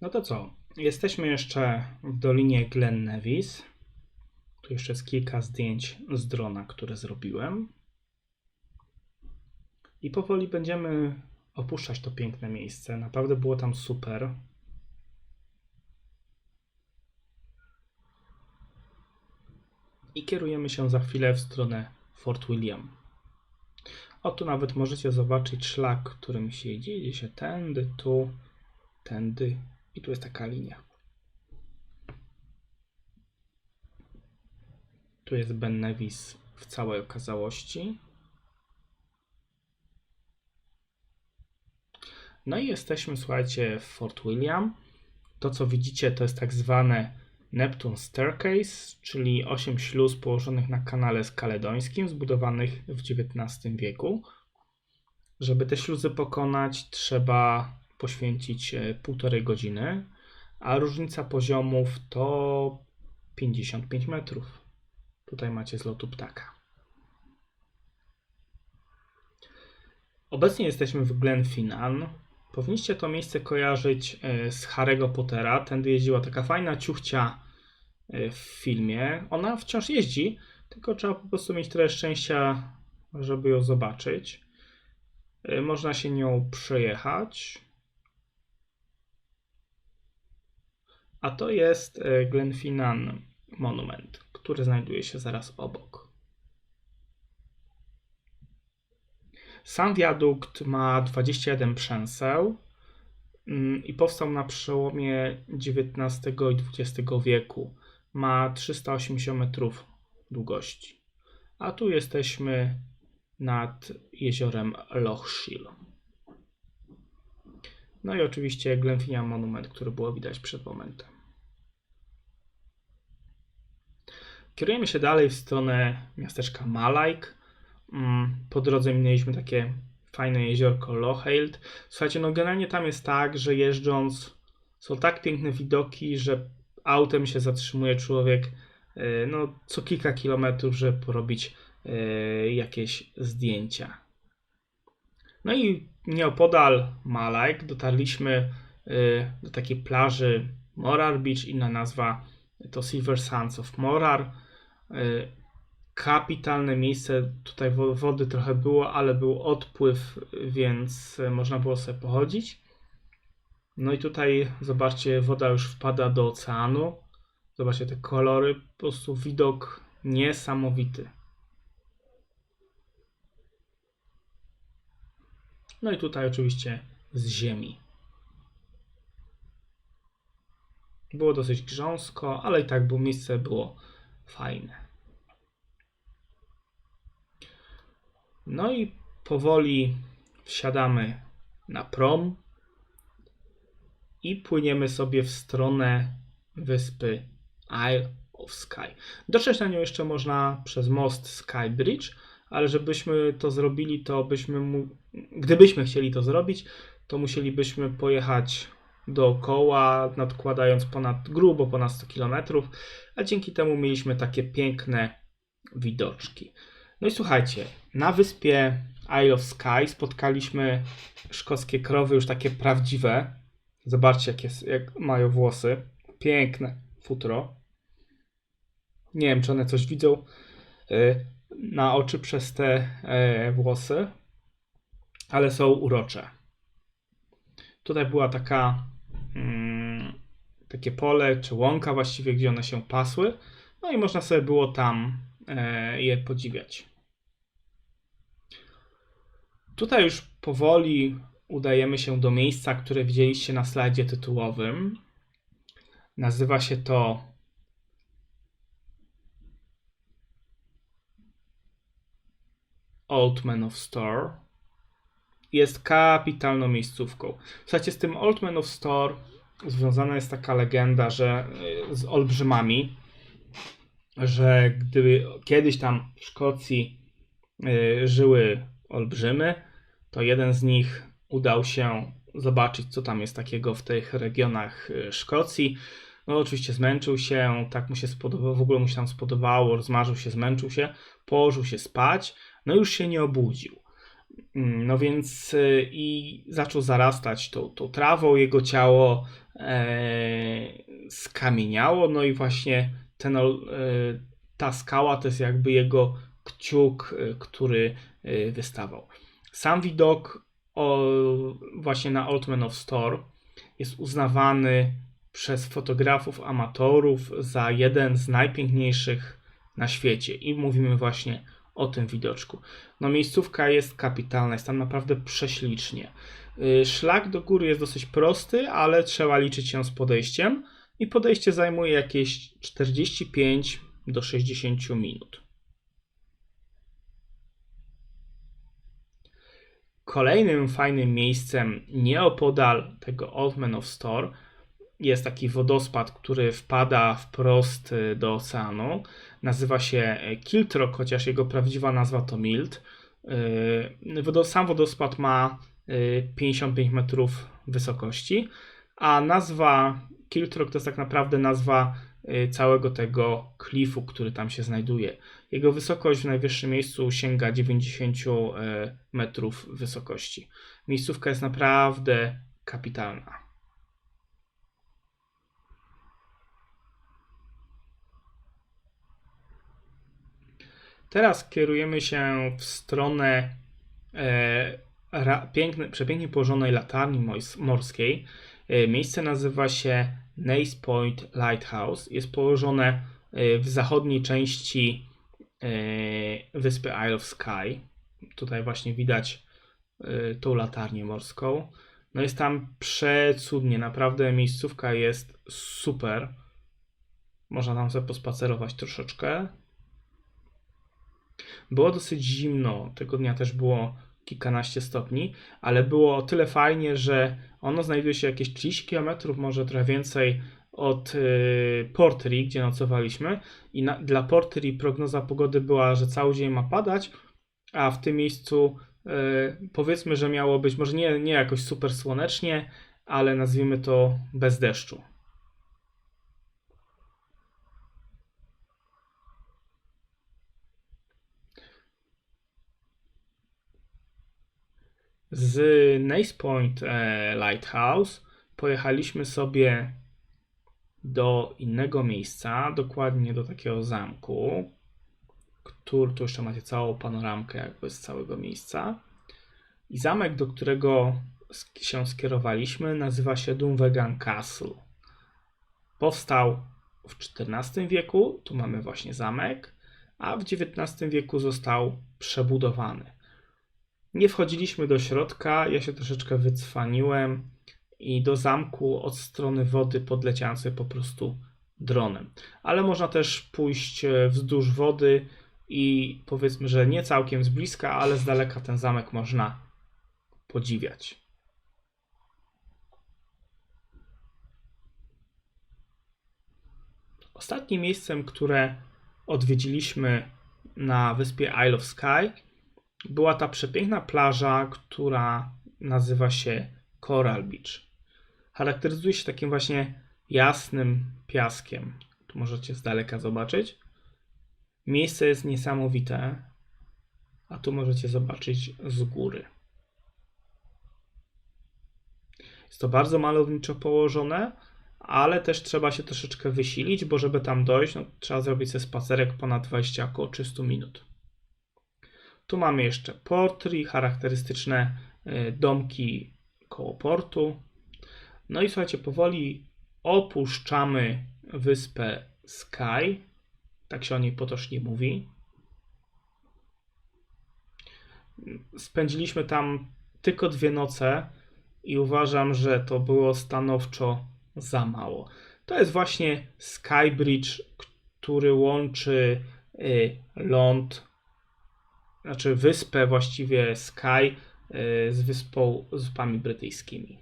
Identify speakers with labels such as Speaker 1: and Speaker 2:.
Speaker 1: No to co? Jesteśmy jeszcze w Dolinie Glen Nevis. Tu jeszcze jest kilka zdjęć z drona, które zrobiłem. I powoli będziemy opuszczać to piękne miejsce. Naprawdę było tam super. I kierujemy się za chwilę w stronę Fort William. O, tu nawet możecie zobaczyć szlak, którym się idzie. Idzie się tędy, tu, tędy i tu jest taka linia. Tu jest Ben Nevis w całej okazałości. No i jesteśmy, słuchajcie, w Fort William. To, co widzicie, to jest tak zwane Neptune Staircase, czyli 8 śluz położonych na kanale skaledońskim, zbudowanych w XIX wieku. Żeby te śluzy pokonać, trzeba poświęcić e, półtorej godziny, a różnica poziomów to 55 metrów. Tutaj macie z lotu ptaka. Obecnie jesteśmy w Glenfinnan. Powinniście to miejsce kojarzyć e, z Harry'ego Pottera. Tędy jeździła taka fajna ciuchcia e, w filmie. Ona wciąż jeździ, tylko trzeba po prostu mieć trochę szczęścia, żeby ją zobaczyć. Można się nią przejechać. A to jest e, Glenfinnan Monument, który znajduje się zaraz obok. Sam wiadukt ma 21 przęseł mm, i powstał na przełomie XIX i XX wieku. Ma 380 metrów długości. A tu jesteśmy nad jeziorem Loch Shiel. No i oczywiście Glenfinnan Monument, który było widać przed momentem. Kierujemy się dalej w stronę miasteczka Malajk. Mm, Po drodze minęliśmy takie fajne jeziorko Locheild. Słuchajcie, no generalnie tam jest tak, że jeżdżąc są tak piękne widoki, że autem się zatrzymuje człowiek e, no, co kilka kilometrów, żeby porobić e, jakieś zdjęcia. No i nieopodal Malajk dotarliśmy e, do takiej plaży Morar Beach, inna nazwa to Silver Sands of Morar. Y, Kapitalne miejsce, tutaj wo- wody trochę było, ale był odpływ, więc y, można było sobie pochodzić. No i tutaj zobaczcie, woda już wpada do oceanu. Zobaczcie te kolory, po prostu widok niesamowity. No i tutaj oczywiście z ziemi. Było dosyć grząsko, ale i tak było miejsce było fajne. No i powoli wsiadamy na prom i płyniemy sobie w stronę wyspy Isle of Skye. Dotrzeć na nią jeszcze można przez most Skybridge, ale żebyśmy to zrobili, to byśmy mu... gdybyśmy chcieli to zrobić, to musielibyśmy pojechać dookoła, nadkładając ponad grubo ponad 100 km, a dzięki temu mieliśmy takie piękne widoczki. No i słuchajcie, na wyspie Isle of Skye spotkaliśmy szkockie krowy, już takie prawdziwe. Zobaczcie, jak, jest, jak mają włosy. Piękne futro. Nie wiem, czy one coś widzą y, na oczy przez te e, włosy, ale są urocze. Tutaj była taka takie pole, czy łąka właściwie, gdzie one się pasły. No i można sobie było tam e, je podziwiać. Tutaj już powoli udajemy się do miejsca, które widzieliście na slajdzie tytułowym. Nazywa się to Old Man of Store. Jest kapitalną miejscówką. Słuchajcie, z tym Old Man of Store związana jest taka legenda, że y, z olbrzymami, że gdyby kiedyś tam w Szkocji y, żyły olbrzymy, to jeden z nich udał się zobaczyć, co tam jest takiego w tych regionach y, Szkocji. No oczywiście zmęczył się, tak mu się spodobało, w ogóle mu się tam spodobało, rozmarzył się, zmęczył się, położył się spać, no już się nie obudził. Mm, No więc y, i zaczął zarastać tą, tą trawą jego ciało, e, skamieniało. No i właśnie ten, e, ta skała to jest jakby jego kciuk, e, który e, wystawał. Sam widok o, właśnie na Old Man of Store jest uznawany przez fotografów amatorów za jeden z najpiękniejszych na świecie i mówimy właśnie o tym widoczku. No miejscówka jest kapitalna, jest tam naprawdę prześlicznie. Y, Szlak do góry jest dosyć prosty, ale trzeba liczyć się z podejściem i podejście zajmuje jakieś 45 do 60 minut. Kolejnym fajnym miejscem nieopodal tego Old Man of Store jest taki wodospad, który wpada wprost y, do oceanu. Nazywa się Kiltrock, chociaż jego prawdziwa nazwa to Mild. Y, sam wodospad ma 55 y, metrów wysokości, a nazwa Kiltrock to jest tak naprawdę nazwa całego tego klifu, który tam się znajduje. Jego wysokość w najwyższym miejscu sięga 90 metrów wysokości. Miejscówka jest naprawdę kapitalna. Teraz kierujemy się w stronę e, ra, piękne, przepięknie położonej latarni morskiej. E, miejsce nazywa się Nace Point Lighthouse. Jest położone e, w zachodniej części e, wyspy Isle of Skye. Tutaj właśnie widać e, tą latarnię morską. No jest tam przecudnie, naprawdę miejscówka jest super. Można tam sobie pospacerować troszeczkę. Było dosyć zimno, tego dnia też było kilkanaście stopni, ale było o tyle fajnie, że ono znajduje się jakieś 30 km, może trochę więcej od y, Portry, gdzie nocowaliśmy i na, dla Portry prognoza pogody była, że cały dzień ma padać, a w tym miejscu y, powiedzmy, że miało być może nie, nie jakoś super słonecznie, ale nazwijmy to bez deszczu. Z Nace Point e, Lighthouse pojechaliśmy sobie do innego miejsca, dokładnie do takiego zamku, który tu jeszcze macie całą panoramkę jakby z całego miejsca. I zamek, do którego się skierowaliśmy, nazywa się Dunvegan Castle. Powstał w XIV wieku, tu mamy właśnie zamek, a w XIX wieku został przebudowany. Nie wchodziliśmy do środka, ja się troszeczkę wycwaniłem i do zamku od strony wody podleciałem sobie po prostu dronem. Ale można też pójść e, wzdłuż wody i powiedzmy, że nie całkiem z bliska, ale z daleka ten zamek można podziwiać. Ostatnim miejscem, które odwiedziliśmy na wyspie Isle of Skye była ta przepiękna plaża, która nazywa się Coral Beach. Charakteryzuje się takim właśnie jasnym piaskiem. Tu możecie z daleka zobaczyć. Miejsce jest niesamowite, a tu możecie zobaczyć z góry. Jest to bardzo malowniczo położone, ale też trzeba się troszeczkę wysilić, bo żeby tam dojść, no, trzeba zrobić sobie spacerek ponad 20 około 300 minut. Tu mamy jeszcze port charakterystyczne e, domki koło portu. No i słuchajcie, powoli opuszczamy wyspę Sky. Tak się o niej potocznie mówi. Spędziliśmy tam tylko dwie noce i uważam, że to było stanowczo za mało. To jest właśnie Skybridge, który łączy y, ląd znaczy wyspę właściwie Sky y, z wyspą, z wyspami brytyjskimi.